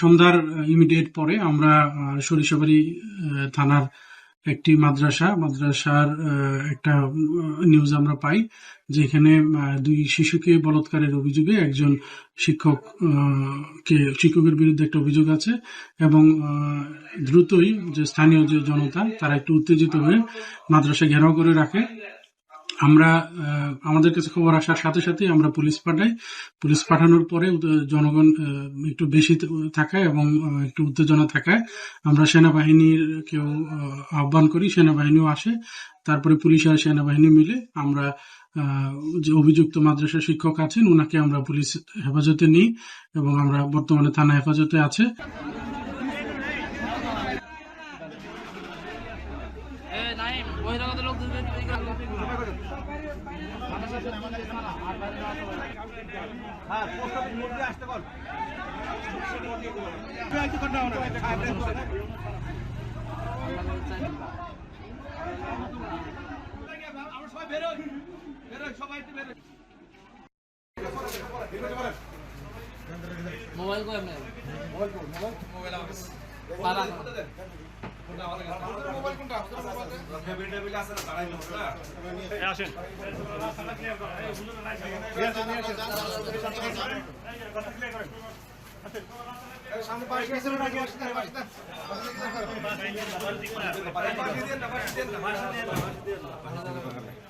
সন্ধ্যার ইমিডিয়েট পরে আমরা সরিষাবাড়ি থানার একটি মাদ্রাসা, মাদ্রাসার একটা নিউজ আমরা পাই, যেখানে দুই শিশুকে বলাৎকারের অভিযোগে একজন শিক্ষক কে, শিক্ষকের বিরুদ্ধে একটা অভিযোগ আছে এবং দ্রুতই যে স্থানীয় যে জনতা, তারা একটু উত্তেজিত হয়ে মাদ্রাসা ঘেরাও করে রাখে। আমরা আমাদের কাছে খবর আসার সাথে সাথে আমরা পুলিশ পাঠাই। পুলিশ পাঠানোর পরে জনগণ একটু বেশি থাকায় এবং একটু উত্তেজনা থাকায় আমরা সেনাবাহিনীর কেউ আহ্বান করি, সেনাবাহিনীও আসে। তারপরে পুলিশ আর সেনাবাহিনী মিলে আমরা যে অভিযুক্ত মাদ্রাসা শিক্ষক আছেন ওনাকে আমরা পুলিশ হেফাজতে নিই এবং আমরা বর্তমানে থানা হেফাজতে আছে। এ নাইম বহিরাগত লোক দুজন মোবাইল কো এমনি মোবাইল মোবাইল? আসেন। সামনে পাশ পিছনে নাকি আসতে পাশে পাশে দিয়ে না পাশে দিয়ে না পাশে দিয়ে না